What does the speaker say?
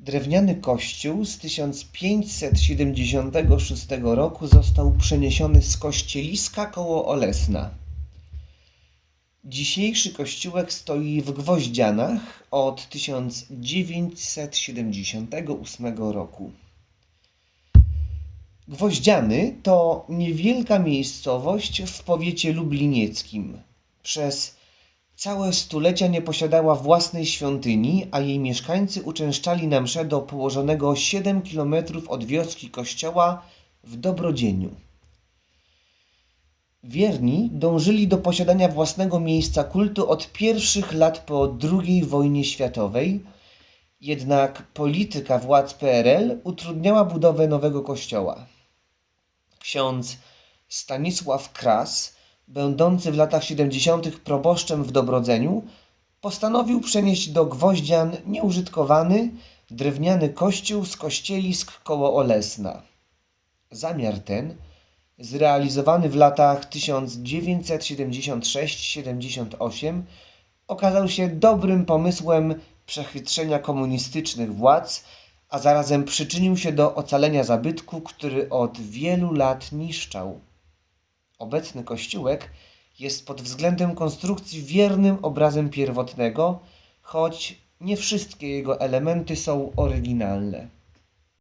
Drewniany kościół z 1576 roku został przeniesiony z kościeliska koło Olesna. Dzisiejszy kościółek stoi w Gwoździanach od 1978 roku. Gwoździany to niewielka miejscowość w powiecie lublinieckim. Przez całe stulecia nie posiadała własnej świątyni, a jej mieszkańcy uczęszczali na msze do położonego 7 km od wioski kościoła w Dobrodzieniu. Wierni dążyli do posiadania własnego miejsca kultu od pierwszych lat po II wojnie światowej, jednak polityka władz PRL utrudniała budowę nowego kościoła. Ksiądz Stanisław Kras, będący w latach 70. proboszczem w Dobrodzeniu, postanowił przenieść do Gwoździan nieużytkowany, drewniany kościół z kościelisk koło Olesna. Zamiar ten, zrealizowany w latach 1976-78, okazał się dobrym pomysłem przechytrzenia komunistycznych władz, a zarazem przyczynił się do ocalenia zabytku, który od wielu lat niszczał. Obecny kościółek jest pod względem konstrukcji wiernym obrazem pierwotnego, choć nie wszystkie jego elementy są oryginalne.